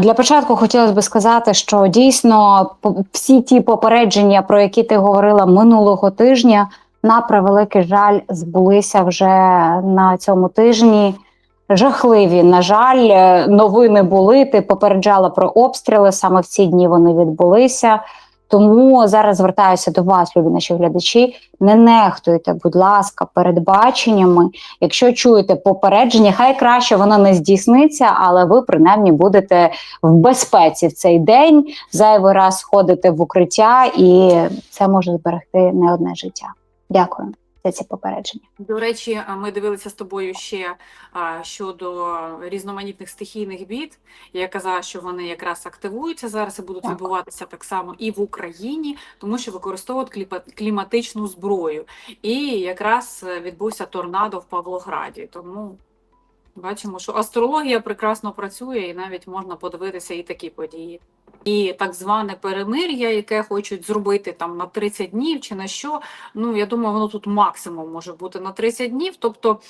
Для початку хотілося б сказати, що дійсно всі ті попередження, про які ти говорила минулого тижня, на превеликий жаль, збулися вже на цьому тижні. Жахливі, на жаль, новини були. Ти попереджала про обстріли. Саме в ці дні вони відбулися. Тому зараз звертаюся до вас, любі наші глядачі. Не нехтуйте, будь ласка, передбаченнями. Якщо чуєте попередження, хай краще воно не здійсниться, але ви принаймні будете в безпеці в цей день. Зайвий раз ходите в укриття, і це може зберегти не одне життя. Дякую за ці попередження. До речі, ми дивилися з тобою ще щодо різноманітних стихійних бід. Я казала, що вони якраз активуються зараз і будуть Так. відбуватися так само і в Україні, тому що використовують кліматичну зброю. І якраз відбувся торнадо в Павлограді. Тому бачимо, що астрологія прекрасно працює, і навіть можна подивитися і такі події. І так зване перемир'я, яке хочуть зробити там на 30 днів чи на що. Ну я думаю, воно тут максимум може бути на 30 днів. Тобто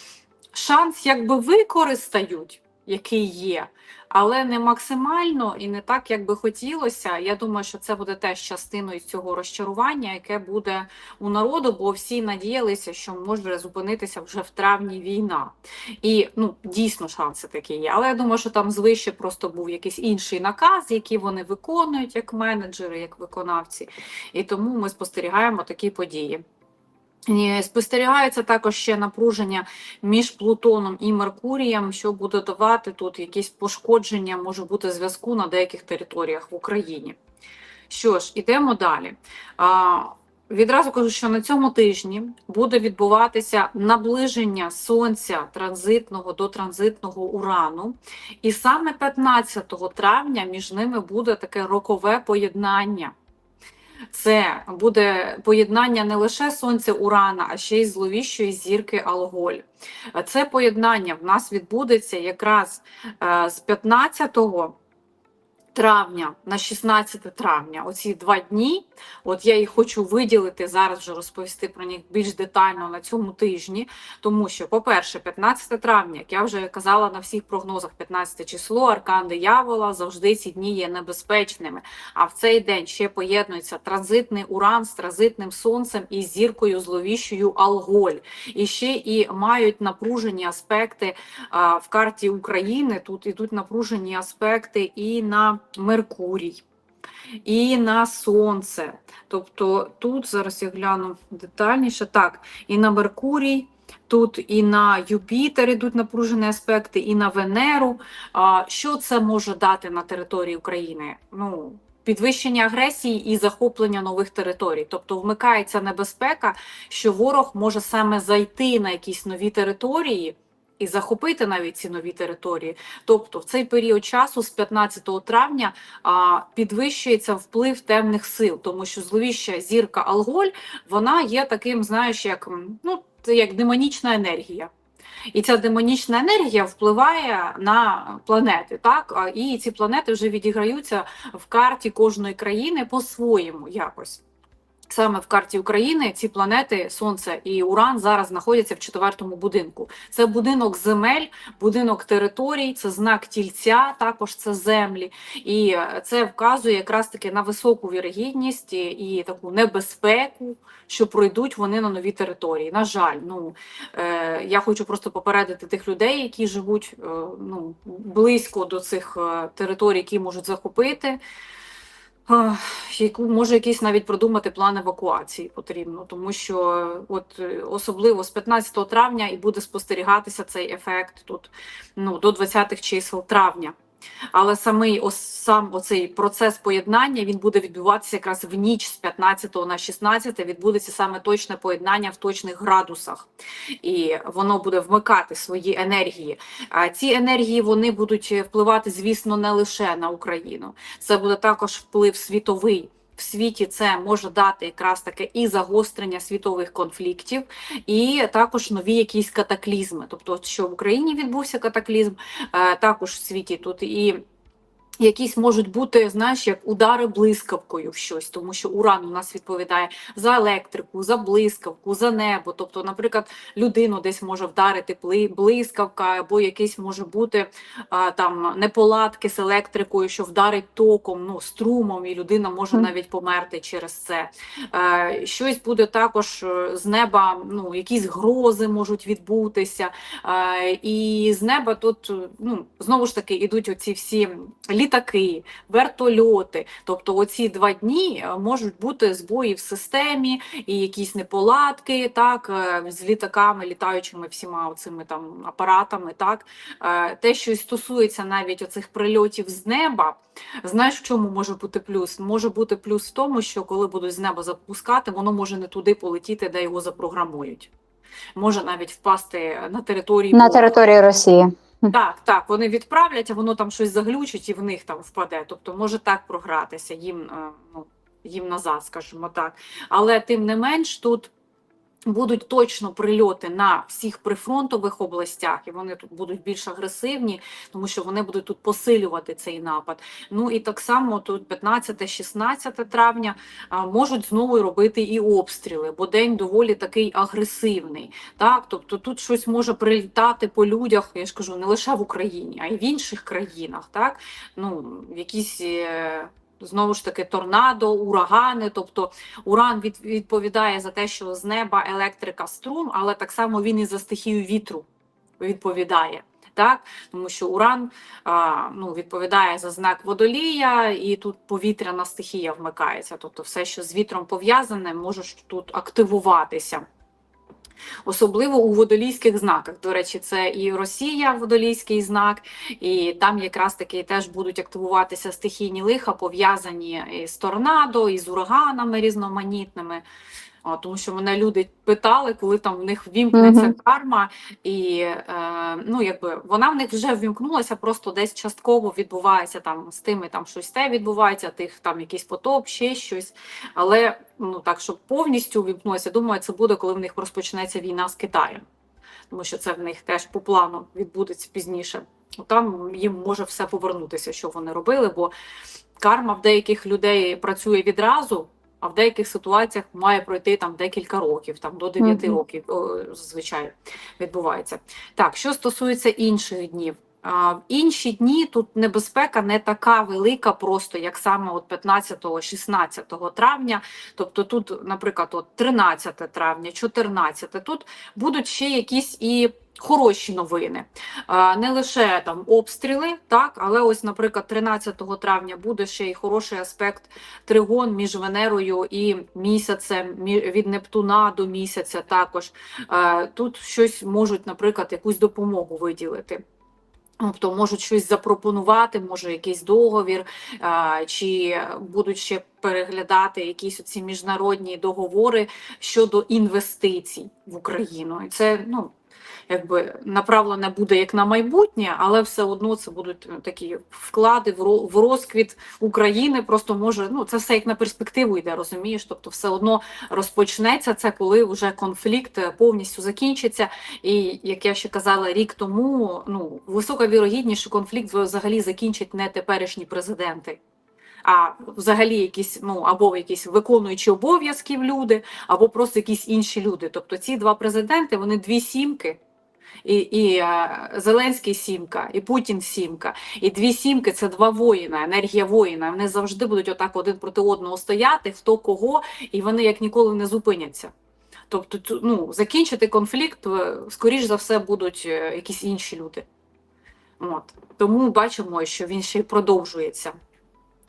шанс якби використають, який є, але не максимально і не так, як би хотілося. Я думаю, що це буде теж частиною цього розчарування, яке буде у народу, бо всі надіялися, що може зупинитися вже в травні війна. І ну дійсно шанси такі є. Але я думаю, що там звище просто був якийсь інший наказ, який вони виконують як менеджери, як виконавці. І тому ми спостерігаємо такі події. І Спостерігається також ще напруження між Плутоном і Меркурієм, що буде давати тут якісь пошкодження, може бути зв'язку на деяких територіях в Україні. Що ж, ідемо далі. А, відразу кажу, що на цьому тижні буде відбуватися наближення Сонця транзитного до транзитного урану, і саме 15 травня між ними буде таке рокове поєднання. Це буде поєднання не лише сонця Урана, а ще й зловіщої зірки Алголь. Це поєднання в нас відбудеться якраз е, з 15 травня на 16 травня. Оці два дні. От я їх хочу виділити зараз, вже розповісти про них більш детально на цьому тижні. Тому що, по-перше, 15 травня, як я вже казала на всіх прогнозах, 15 число, аркан диявола, завжди ці дні є небезпечними. А в цей день ще поєднується транзитний уран з транзитним сонцем і зіркою зловіщою Алголь. І ще і мають напружені аспекти а, в карті України. Тут ідуть напружені аспекти і на Меркурій. І на сонце. Тобто тут зараз я гляну детальніше. Так, і на Меркурій, тут і на Юпітер ідуть напружені аспекти, і на Венеру. А, Що це може дати на території України? Ну, підвищення агресії і захоплення нових територій. Тобто вмикається небезпека, що ворог може саме зайти на якісь нові території. І захопити навіть ці нові території. Тобто, в цей період часу, з 15 травня, а, підвищується вплив темних сил, тому що зловіща зірка Алголь вона є таким, знаєш, як ну, як демонічна енергія. І ця демонічна енергія впливає на планети, так? І ці планети вже відіграються в карті кожної країни по-своєму якось. Саме в карті України ці планети Сонце і Уран зараз знаходяться в четвертому будинку. Це будинок земель, будинок територій, це знак тільця, також це землі, і е, це вказує якраз таки на високу вірогідність і, таку небезпеку, що пройдуть вони на нові території. На жаль, ну е, я хочу просто попередити тих людей, які живуть е, ну близько до цих е, територій, які можуть захопити. Може якийсь навіть продумати план евакуації потрібно, тому що от е, особливо з 15 травня і буде спостерігатися цей ефект тут ну, до 20-х чисел травня. Але самий сам оцей процес поєднання він буде відбуватися якраз в ніч з 15 на 16 відбудеться саме точне поєднання в точних градусах, і воно буде вмикати свої енергії. А ці енергії вони будуть впливати, звісно, не лише на Україну. Це буде також вплив світовий. В світі це може дати якраз таке і загострення світових конфліктів, і також нові якісь катаклізми. Тобто, що в Україні відбувся катаклізм, е, також в світі тут і Якісь можуть бути, знаєш, як удари блискавкою в щось, тому що уран у нас відповідає за електрику, за блискавку, за небо. Тобто, наприклад, людину десь може вдарити блискавка, або якийсь може бути а, там неполадки з електрикою, що вдарить током, ну струмом, і людина може навіть померти через це. Е, щось буде також е, з неба, ну якісь грози можуть відбутися. Е, і з неба тут ну знову ж таки ідуть оці всі літаки, вертольоти. Тобто, оці два дні е, можуть бути збої в системі і якісь неполадки, так е, з літаками, літаючими всіма цими там апаратами. Так Е, те, що стосується навіть оцих прильотів з неба. Знаєш, в чому може бути плюс? Може бути плюс в тому, що коли будуть з неба запускати, воно може не туди полетіти, де його запрограмують. Може навіть впасти на території на території Росії. Так, так, вони відправлять, а воно там щось заглючить і в них там впаде. Тобто може так програтися їм, е, ну, їм назад, скажімо так. Але тим не менш тут. Будуть точно прильоти на всіх прифронтових областях, і вони тут будуть більш агресивні, тому що вони будуть тут посилювати цей напад. Ну і так само тут 15-16 травня можуть знову робити і обстріли, бо день доволі такий агресивний. Так, тобто тут щось може прилітати по людях, я ж кажу, не лише в Україні, а й в інших країнах. Так, ну якісь. Знову ж таки, торнадо, урагани, тобто уран від, відповідає за те, що з неба електрика струм, але так само він і за стихію вітру відповідає. Так, тому що уран а, ну, відповідає за знак водолія, і тут повітряна стихія вмикається. Тобто, все, що з вітром пов'язане, може тут активуватися. Особливо у водолійських знаках. До речі, це і Росія, водолійський знак, і там якраз таки теж будуть активуватися стихійні лиха, пов'язані з торнадо, і з ураганами різноманітними. О, тому що мене люди питали, коли там в них вімкнеться Мгм. карма, і е, ну якби вона в них вже ввімкнулася, просто десь частково відбувається там з тими, там щось те відбувається, тих там якийсь потоп, ще щось. Але ну так, щоб повністю вімкнулося, думаю, це буде, коли в них розпочнеться війна з Китаєм, тому що це в них теж по плану відбудеться пізніше. Там їм може все повернутися, що вони робили, бо карма в деяких людей працює відразу. А в деяких ситуаціях має пройти там декілька років, там до 9 Мгм. років о, зазвичай відбувається. Так, що стосується інших днів. В інші дні тут небезпека не така велика, просто як саме от 15-16 травня. Тобто тут, наприклад, от 13 травня, 14, тут будуть ще якісь і хороші новини. Не лише там обстріли, так, але ось, наприклад, 13 травня буде ще й хороший аспект тригон між Венерою і місяцем, мі- від Нептуна до місяця також. Тут щось можуть, наприклад, якусь допомогу виділити. Тобто можуть щось запропонувати, може якийсь договір, чи будуть ще переглядати якісь оці міжнародні договори щодо інвестицій в Україну. І це ну якби направлене буде як на майбутнє, але все одно це будуть е, такі вклади в розквіт України. Просто може ну це все як на перспективу йде, розумієш? Тобто, все одно розпочнеться це, коли вже конфлікт е, повністю закінчиться. І як я ще казала рік тому, ну висока вірогідність, що конфлікт взагалі закінчить не теперішні президенти. А взагалі якісь ну або якісь виконуючі обов'язків люди, або просто якісь інші люди. Тобто ці два президенти вони дві сімки, і, і е, Зеленський сімка, і Путін сімка. І дві сімки це два воїна, енергія воїна. Вони завжди будуть отак один проти одного стояти, хто кого, і вони як ніколи не зупиняться. Тобто, ну, закінчити конфлікт, е, скоріш за все, будуть е, якісь інші люди. От. Тому бачимо, що він ще й продовжується.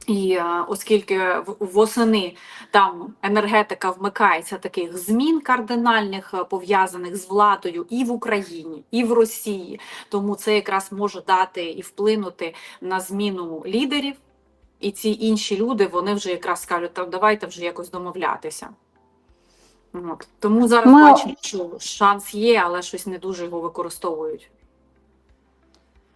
І е, оскільки восени там енергетика вмикається таких змін кардинальних, е, пов'язаних з владою і в Україні, і в Росії, тому це якраз може дати і вплинути на зміну лідерів. І ці інші люди вони вже якраз скажуть, там давайте вже якось домовлятися. От. Тому зараз Ми- бачимо, що шанс є, але щось не дуже його використовують.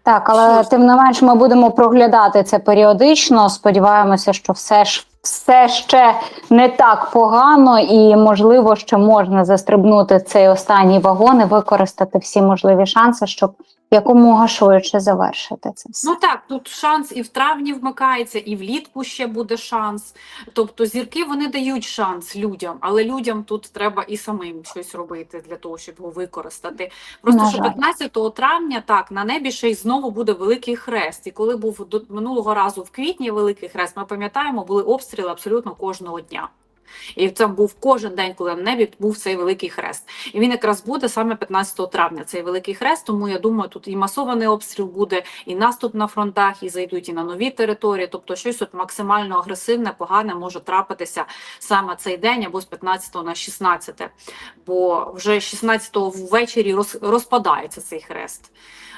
Так, але Що тим не менш ми будемо проглядати це періодично. Сподіваємося, що все ж все ще не так погано, і можливо, ще можна застрибнути цей останній вагон і використати всі можливі шанси, щоб якомога швидше завершити це все. Ну так, тут шанс і в травні вмикається, і влітку ще буде шанс. Тобто зірки вони дають шанс людям, але людям тут треба і самим щось робити для того, щоб його використати. Просто що 15 травня так на небі ще й знову буде великий хрест. І коли був до минулого разу в квітні великий хрест, ми пам'ятаємо, були обстріли абсолютно кожного дня. І там був кожен день, коли на небі був цей великий хрест. І він якраз буде саме 15 травня, цей великий хрест. Тому я думаю, тут і масований обстріл буде, і наступ на фронтах, і зайдуть і на нові території. Тобто, щось от максимально агресивне, погане може трапитися саме цей день або з 15 на 16. Бо вже 16 ввечері роз, розпадається цей хрест.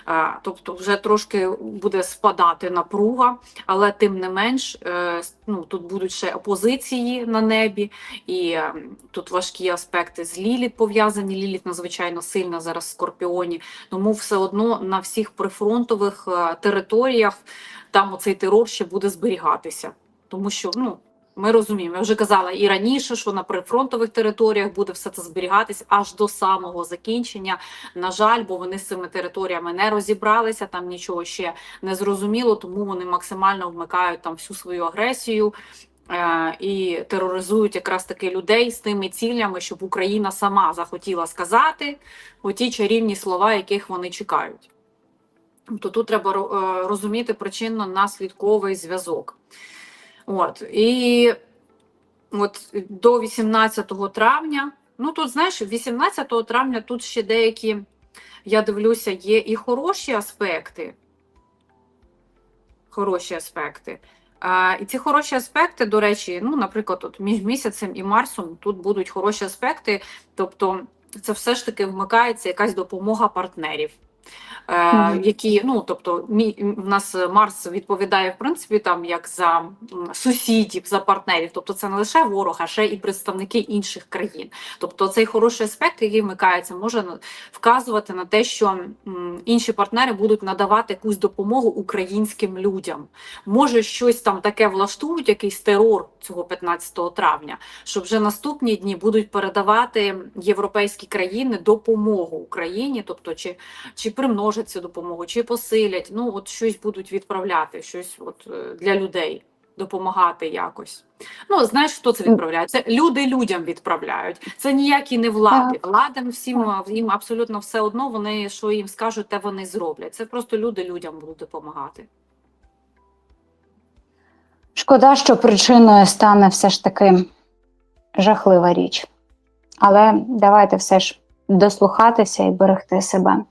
Е, Тобто вже трошки буде спадати напруга, але тим не менш е, ну, тут будуть ще опозиції на небі, і е, тут важкі аспекти з Ліліт пов'язані. Ліліт надзвичайно сильна зараз в Скорпіоні, тому все одно на всіх прифронтових територіях там оцей терор ще буде зберігатися. Тому що ну, ми розуміємо, я вже казала і раніше, що на прифронтових територіях буде все це зберігатись аж до самого закінчення. На жаль, бо вони з цими територіями не розібралися, там нічого ще не зрозуміло, тому вони максимально вмикають там всю свою агресію. е, І тероризують якраз таки людей з тими цілями, щоб Україна сама захотіла сказати оті чарівні слова, яких вони чекають. Тобто тут треба е, розуміти причинно-наслідковий зв'язок. От і от до 18 травня. Ну тут знаєш, 18 травня тут ще деякі, я дивлюся, є і хороші аспекти. Хороші аспекти. А, і ці хороші аспекти, до речі, ну, наприклад, от між місяцем і Марсом тут будуть хороші аспекти, тобто це все ж таки вмикається якась допомога партнерів. Е, які, ну, тобто, в нас Марс відповідає, в принципі, там, як за сусідів, за партнерів. Тобто це не лише ворог, а ще і представники інших країн. Тобто цей хороший аспект, який вмикається, може вказувати на те, що інші партнери будуть надавати якусь допомогу українським людям. Може, щось там таке влаштують, якийсь терор цього 15 травня, що вже наступні дні будуть передавати європейські країни допомогу Україні, тобто чи, чи примножать цю допомогу, чи посилять. Ну, от щось будуть відправляти, щось от е, для людей допомагати якось. Ну, знаєш, хто це відправляє? Це люди людям відправляють. Це ніякі не влади. Владам всім їм абсолютно все одно. Вони що їм скажуть, те вони зроблять. Це просто люди людям будуть допомагати. Шкода, що причиною стане все ж таки жахлива річ. Але давайте все ж дослухатися і берегти себе.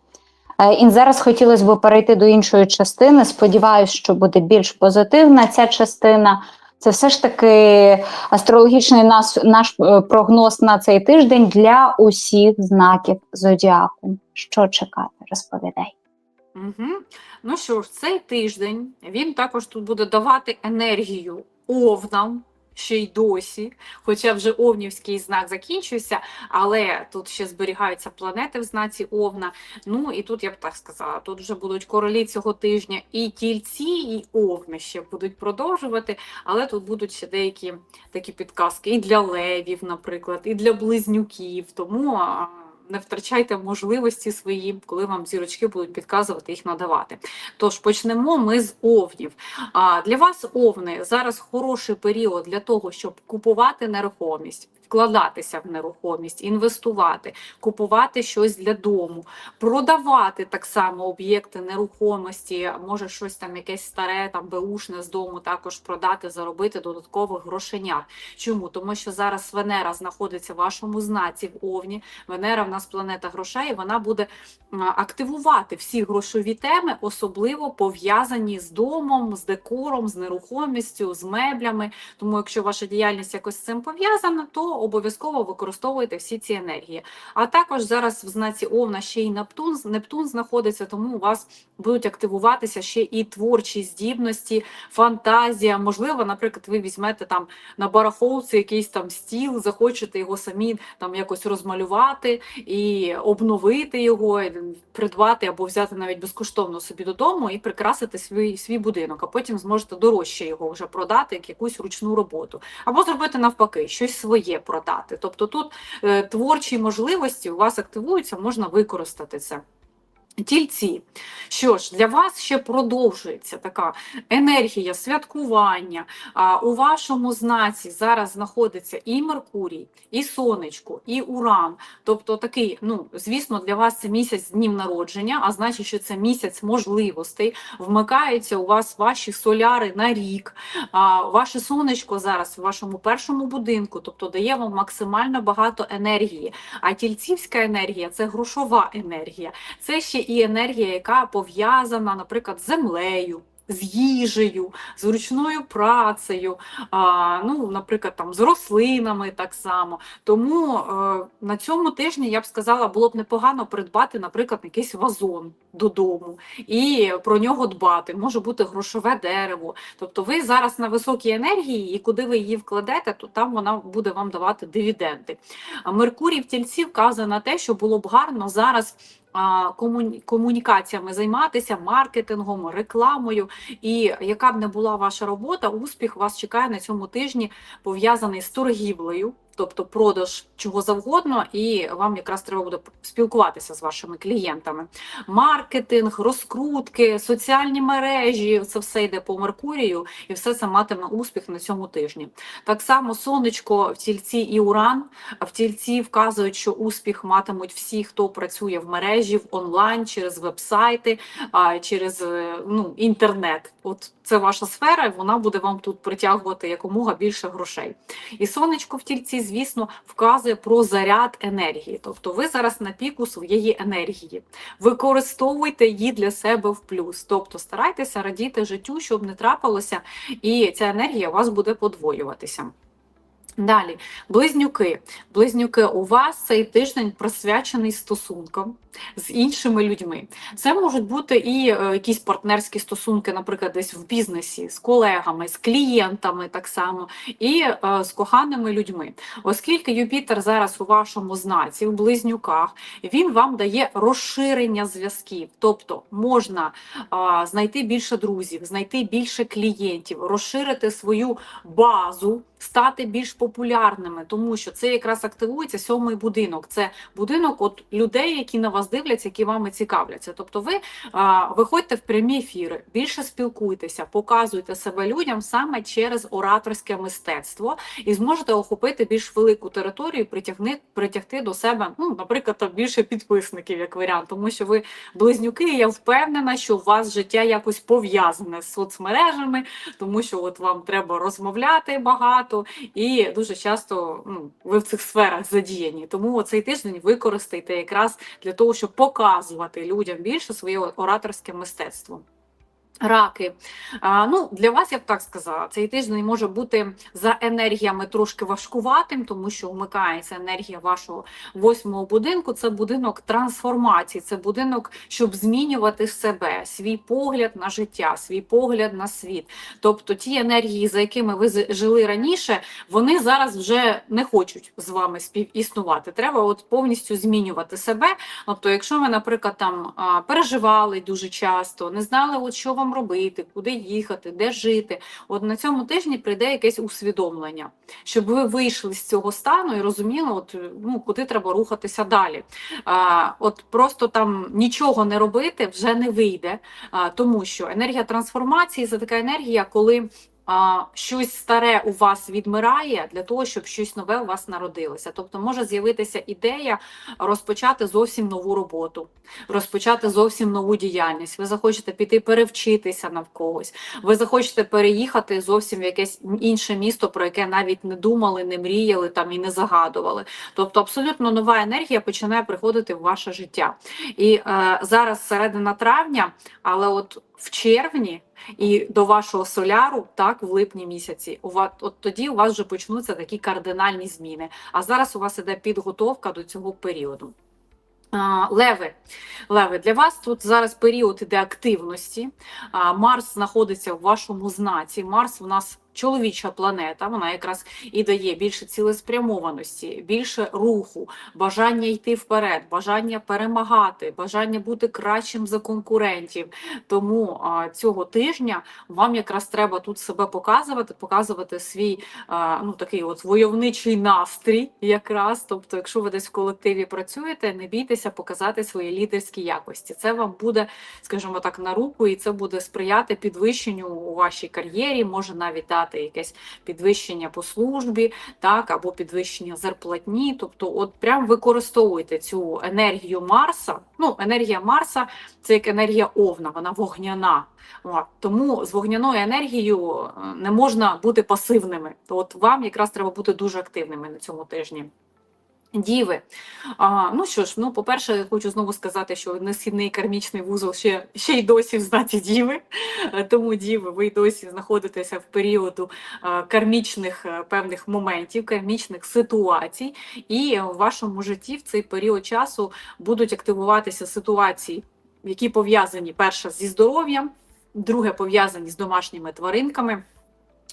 Е, І зараз хотілося б перейти до іншої частини. Сподіваюсь, що буде більш позитивна ця частина. Це все ж таки астрологічний нас, наш е, прогноз на цей тиждень для усіх знаків зодіаку. Що чекати? Розповідай. Угу. Ну що ж, цей тиждень він також тут буде давати енергію овнам. Ще й досі, хоча вже овнівський знак закінчився, але тут ще зберігаються планети в знаці Овна. Ну і тут я б так сказала, тут вже будуть королі цього тижня і тільці, і овни ще будуть продовжувати, але тут будуть ще деякі такі підказки і для левів, наприклад, і для близнюків. Тому не втрачайте можливості свої, коли вам зірочки будуть підказувати їх надавати. Тож почнемо ми з овнів. А для вас овни зараз хороший період для того, щоб купувати нерухомість. Вкладатися в нерухомість, інвестувати, купувати щось для дому, продавати так само об'єкти нерухомості, може щось там якесь старе, там беушне з дому також продати, заробити додаткових грошенят. Чому? Тому що зараз Венера знаходиться в вашому знаці в Овні. Венера в нас планета грошей, і вона буде активувати всі грошові теми, особливо пов'язані з домом, з декором, з нерухомістю, з меблями. Тому, якщо ваша діяльність якось з цим пов'язана, то обов'язково використовуйте всі ці енергії. А також зараз в знаці Овна ще й Нептун, Нептун знаходиться, тому у вас будуть активуватися ще і творчі здібності, фантазія. Можливо, наприклад, ви візьмете там на барахолці якийсь там стіл, захочете його самі там якось розмалювати і обновити його, придбати або взяти навіть безкоштовно собі додому і прикрасити свій, свій будинок, а потім зможете дорожче його вже продати, як якусь ручну роботу. Або зробити навпаки, щось своє продати. Тобто тут е, творчі можливості у вас активуються, можна використати це. Тільці, що ж, для вас ще продовжується така енергія святкування. А, у вашому знаці зараз знаходиться і Меркурій, і Сонечко, і Уран. Тобто такий, ну, звісно, для вас це місяць днів народження, а значить, що це місяць можливостей. Вмикаються у вас ваші соляри на рік. А, ваше сонечко зараз в вашому першому будинку, тобто дає вам максимально багато енергії. А тільцівська енергія це грошова енергія. Це ще і енергія, яка пов'язана, наприклад, з землею. З їжею, з ручною працею, а, ну, наприклад, там з рослинами так само. Тому е, на цьому тижні я б сказала, було б непогано придбати, наприклад, якийсь вазон додому і про нього дбати. Може бути грошове дерево. Тобто, ви зараз на високій енергії, і куди ви її вкладете, то там вона буде вам давати дивіденди. А Меркурій в тільці вказує на те, що було б гарно зараз а, комуні- комунікаціями займатися, маркетингом, рекламою. І яка б не була ваша робота, успіх вас чекає на цьому тижні, пов'язаний з торгівлею, тобто продаж чого завгодно, і вам якраз треба буде спілкуватися з вашими клієнтами. Маркетинг, розкрутки, соціальні мережі це все йде по Меркурію, і все це матиме успіх на цьому тижні. Так само сонечко в тільці і уран в тільці вказують, що успіх матимуть всі, хто працює в мережі, в онлайн, через вебсайти, через е, ну, інтернет. От це ваша сфера, і вона буде вам тут притягувати якомога більше грошей. І сонечко в тільці, звісно, вказує про заряд енергії. Тобто ви зараз на піку своєї енергії. Використовуйте її для себе в плюс. Тобто старайтеся радіти життю, щоб не трапилося, і ця енергія у вас буде подвоюватися. Далі, близнюки. Близнюки, у вас цей тиждень присвячений стосункам з іншими людьми. Це можуть бути і е, якісь партнерські стосунки, наприклад, десь в бізнесі, з колегами, з клієнтами так само, і е, з коханими людьми. Оскільки Юпітер зараз у вашому знаці, в близнюках, він вам дає розширення зв'язків. Тобто можна е, знайти більше друзів, знайти більше клієнтів, розширити свою базу, стати більш популярними, тому що це якраз активується сьомий будинок. Це будинок от людей, які на вас дивляться, які вами цікавляться. Тобто, ви а, виходьте в прямі ефіри, більше спілкуйтеся, показуйте себе людям саме через ораторське мистецтво і зможете охопити більш велику територію, притягни, притягти до себе, ну, наприклад, більше підписників, як варіант, тому що ви близнюки. і Я впевнена, що у вас життя якось пов'язане з соцмережами, тому що от вам треба розмовляти багато, і дуже часто ну, ви в цих сферах задіяні. Тому цей тиждень використайте якраз для того, щоб показувати людям більше своє ораторське мистецтво. Раки. А, ну, для вас я б так сказала, цей тиждень може бути за енергіями трошки важкуватим, тому що вмикається енергія вашого восьмого будинку. Це будинок трансформації, це будинок, щоб змінювати себе, свій погляд на життя, свій погляд на світ. Тобто ті енергії, за якими ви жили раніше, вони зараз вже не хочуть з вами співіснувати. Треба от повністю змінювати себе. Тобто, якщо ви, наприклад, там переживали дуже часто, не знали, от що вам робити, куди їхати, де жити. От на цьому тижні прийде якесь усвідомлення, щоб ви вийшли з цього стану і розуміли, от ну куди треба рухатися далі. А, от просто там нічого не робити вже не вийде, а, тому що енергія трансформації це така енергія, коли. Щось старе у вас відмирає для того, щоб щось нове у вас народилося. Тобто може з'явитися ідея розпочати зовсім нову роботу, розпочати зовсім нову діяльність. Ви захочете піти перевчитися на когось, ви захочете переїхати зовсім в якесь інше місто, про яке навіть не думали, не мріяли там і не загадували. Тобто, абсолютно нова енергія починає приходити в ваше життя. І е, зараз середина травня, але от в червні. І до вашого соляру, так, в липні місяці, у вас от тоді у вас вже почнуться такі кардинальні зміни. А зараз у вас іде підготовка до цього періоду. Леви, Леви, для вас тут зараз період іде активності. Марс знаходиться в вашому знаці. Марс у нас чоловіча планета, вона якраз і дає більше цілеспрямованості, більше руху, бажання йти вперед, бажання перемагати, бажання бути кращим за конкурентів. Тому а, цього тижня вам якраз треба тут себе показувати, показувати свій а, ну такий от войовничий настрій, якраз. Тобто, якщо ви десь в колективі працюєте, не бійтеся показати свої лідерські якості. Це вам буде, скажімо так, на руку, і це буде сприяти підвищенню у вашій кар'єрі, може навіть дати якесь підвищення по службі, так або підвищення зарплатні. Тобто, от прям використовуйте цю енергію Марса. Ну, енергія Марса це як енергія Овна, вона вогняна. От. Тому з вогняною енергією е, не можна бути пасивними. От вам якраз треба бути дуже активними на цьому тижні. Діви. А, ну що ж, ну, по-перше, я хочу знову сказати, що несхідний кармічний вузол ще, ще й досі в знаті Діви. Е, Тому Діви, ви й досі знаходитеся в періоду е, кармічних е, певних моментів, кармічних ситуацій, і в вашому житті в цей період часу будуть активуватися ситуації, які пов'язані перше зі здоров'ям, друге пов'язані з домашніми тваринками.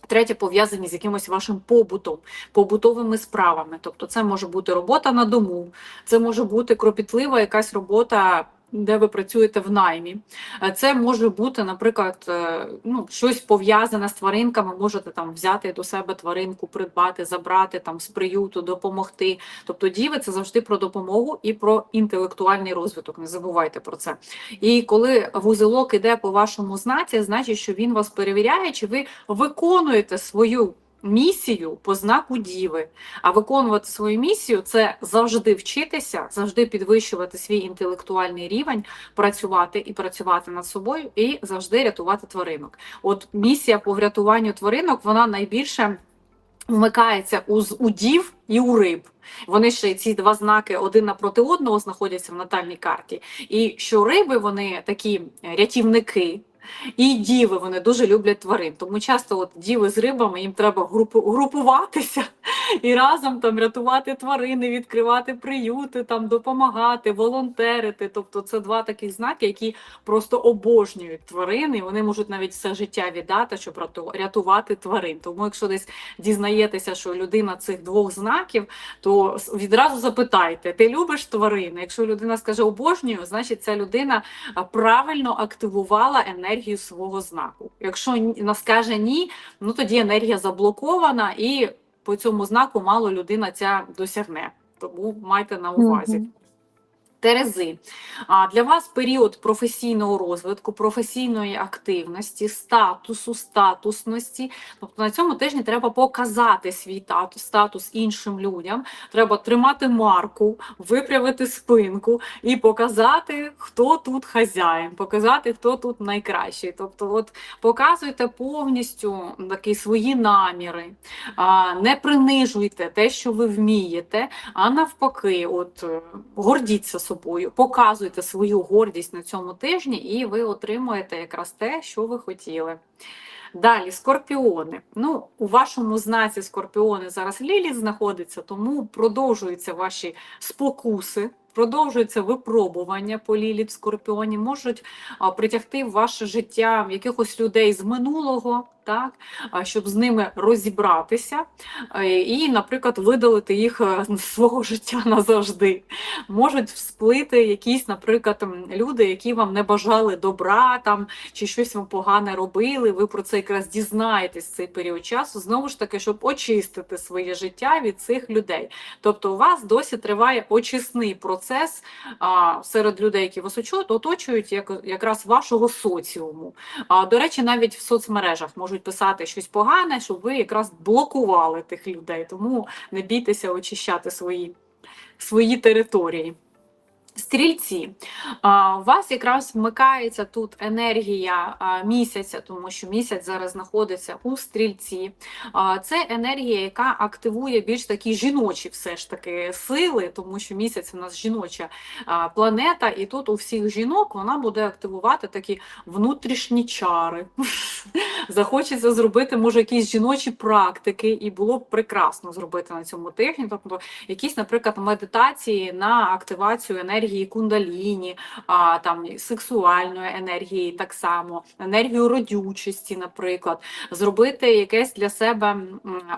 Третє пов'язані з якимось вашим побутом, побутовими справами. Тобто, це може бути робота на дому, це може бути кропітлива якась робота, де ви працюєте в наймі. Е, Це може бути, наприклад, е, ну, щось пов'язане з тваринками. Можете там взяти до себе тваринку, придбати, забрати там з приюту, допомогти. Тобто, діви це завжди про допомогу і про інтелектуальний розвиток. Не забувайте про це. І коли вузелок іде по вашому знаці, значить, що він вас перевіряє, чи ви виконуєте свою місію по знаку діви. А виконувати свою місію це завжди вчитися, завжди підвищувати свій інтелектуальний рівень, працювати і працювати над собою, і завжди рятувати тваринок. От місія по врятуванню тваринок вона найбільше. Вмикається у, у дів і у риб. Вони ще ці два знаки один напроти одного знаходяться в натальній карті. І що риби вони такі рятівники, і діви вони дуже люблять тварин. Тому часто от діви з рибами їм треба групу, групуватися і разом там рятувати тварини, відкривати приюти, там допомагати, волонтерити. Тобто це два таких знаки, які просто обожнюють тварини. Вони можуть навіть все життя віддати, щоб рятувати тварин. Тому, якщо десь дізнаєтеся, що людина цих двох знаків, то відразу запитайте: ти любиш тварин? Якщо людина скаже обожнюю, значить ця людина правильно активувала енергію свого знаку. Якщо скаже ні, ну тоді енергія заблокована, і по цьому знаку мало людина ця досягне. Тому майте на увазі. Терези. А для вас період професійного розвитку, професійної активності, статусу, статусності. Тобто на цьому тижні треба показати свій статус іншим людям. Треба тримати марку, випрямити спинку і показати, хто тут хазяїн, показати, хто тут найкращий. Тобто, от показуйте повністю такі свої наміри, не принижуйте те, що ви вмієте, а навпаки, от гордіться собою, показуйте свою гордість на цьому тижні, і ви отримуєте якраз те, що ви хотіли. Далі, скорпіони. Ну, у вашому знаці скорпіони зараз Ліліт знаходиться, тому продовжуються ваші спокуси, продовжуються випробування по Ліліт в скорпіоні, можуть притягти в ваше життя якихось людей з минулого, так, щоб з ними розібратися е, і, наприклад, видалити їх е, з свого життя назавжди. Можуть всплити якісь, наприклад, люди, які вам не бажали добра там чи щось вам погане робили. Ви про це якраз дізнаєтесь цей період часу. Знову ж таки, щоб очистити своє життя від цих людей. Тобто, у вас досі триває очисний процес а, серед людей, які вас оточують, як, якраз вашого соціуму. А, до речі, навіть в соцмережах можуть писати щось погане, щоб ви якраз блокували тих людей. Тому не бійтеся очищати свої, свої території. Стрільці, у вас якраз вмикається тут енергія місяця, тому що місяць зараз знаходиться у стрільці. Це енергія, яка активує більш такі жіночі все ж таки сили, тому що місяць у нас жіноча планета, і тут у всіх жінок вона буде активувати такі внутрішні чари. Захочеться зробити, може, якісь жіночі практики, і було б прекрасно зробити на цьому тижні. Тобто, якісь, наприклад, медитації на активацію енергії енергії кундаліні, а, там сексуальної енергії, так само, енергію родючості, наприклад, зробити якесь для себе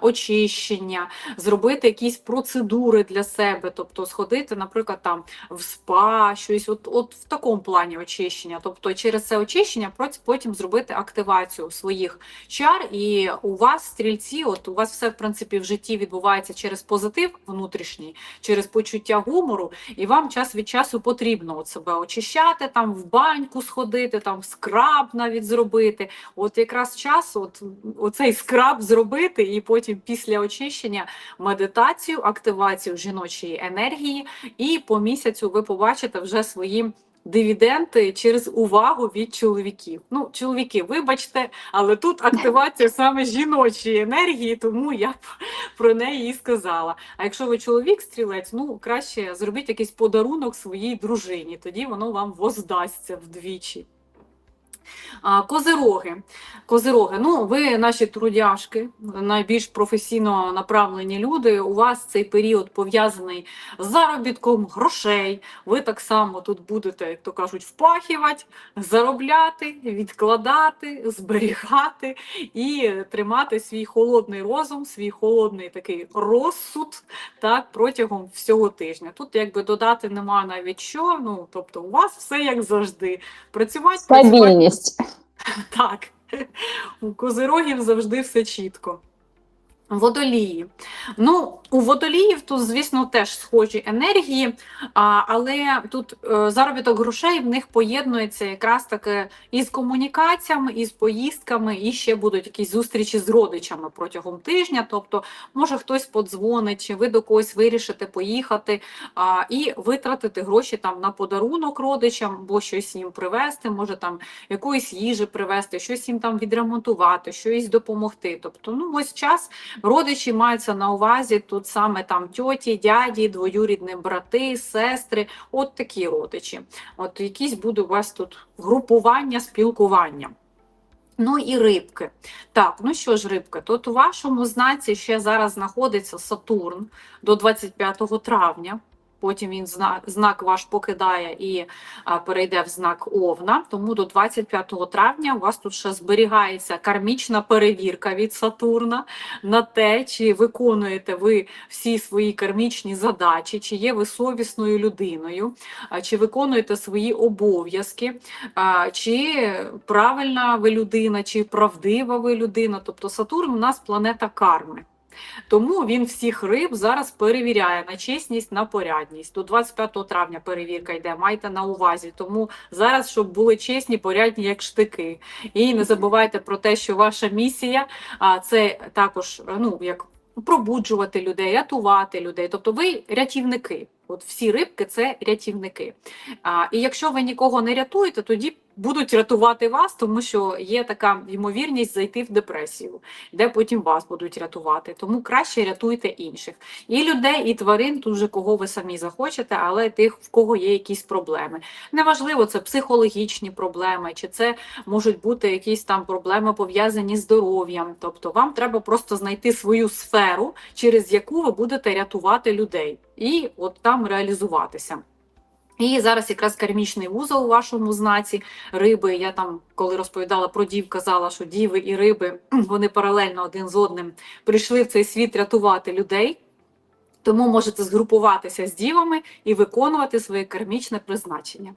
очищення, зробити якісь процедури для себе, тобто сходити, наприклад, там в спа, щось. От, от в такому плані очищення. Тобто через це очищення потім зробити активацію своїх чар, і у вас, стрільці, от у вас все в принципі в житті відбувається через позитив внутрішній, через почуття гумору, і вам час від часу потрібно от себе очищати, там в баньку сходити, там скраб навіть зробити. От якраз час, от оцей скраб зробити, і потім після очищення медитацію, активацію жіночої енергії, і по місяцю ви побачите вже свої. Дивіденди через увагу від чоловіків. Ну, чоловіки, вибачте, але тут активація саме жіночої енергії, тому я б про неї і сказала. А якщо ви чоловік стрілець, ну краще зробіть якийсь подарунок своїй дружині, тоді воно вам воздасться вдвічі. Козироги. Козироги, ну ви наші трудяшки, найбільш професійно направлені люди. У вас цей період пов'язаний з заробітком грошей. Ви так само тут будете, як то кажуть, впахівати, заробляти, відкладати, зберігати і тримати свій холодний розум, свій холодний такий розсуд так протягом всього тижня. Тут якби додати немає навіть що. Ну тобто, у вас все як завжди. Працювати працювати, Стабільність. так. У козирогів завжди все чітко. Водолії. Ну, у водоліїв тут, звісно, теж схожі енергії, але тут е, заробіток грошей в них поєднується якраз таки із комунікаціями, із поїздками, і ще будуть якісь зустрічі з родичами протягом тижня. Тобто, може хтось подзвонить, чи ви до когось вирішите поїхати і витратити гроші там на подарунок родичам, або щось їм привезти, може там якоїсь їжі привезти, щось їм там відремонтувати, щось допомогти. Тобто, ну ось час. Родичі маються на увазі тут саме там тьоті, дяді, двоюрідні брати, сестри, от такі родичі. От якісь буде у вас тут групування, спілкування. Ну і рибки. Так, ну що ж, рибки, тут у вашому знаці ще зараз знаходиться Сатурн до 25 травня. Потім він зна- знак ваш покидає і а, перейде в знак Овна. Тому до 25 травня у вас тут ще зберігається кармічна перевірка від Сатурна на те, чи виконуєте ви всі свої кармічні задачі, чи є ви совісною людиною, а, чи виконуєте свої обов'язки, чи правильна ви людина, чи правдива ви людина. Тобто Сатурн у нас планета карми. Тому він всіх риб зараз перевіряє на чесність, на порядність. До 25 травня перевірка йде, майте на увазі. Тому зараз, щоб були чесні, порядні, як штики. І не забувайте про те, що ваша місія це також ну, як пробуджувати людей, рятувати людей. Тобто ви рятівники. От всі рибки це рятівники. А, і якщо ви нікого не рятуєте, тоді будуть рятувати вас, тому що є така ймовірність зайти в депресію, де потім вас будуть рятувати. Тому краще рятуйте інших. І людей, і тварин, тут же кого ви самі захочете, але тих, в кого є якісь проблеми. Неважливо, це психологічні проблеми, чи це можуть бути якісь там проблеми пов'язані з здоров'ям. Тобто вам треба просто знайти свою сферу, через яку ви будете рятувати людей, і от там реалізуватися. І зараз якраз кармічний вузол у вашому знаці риби. Я там, коли розповідала про дів, казала, що діви і риби вони паралельно один з одним прийшли в цей світ рятувати людей. Тому можете згрупуватися з дівами і виконувати своє кармічне призначення.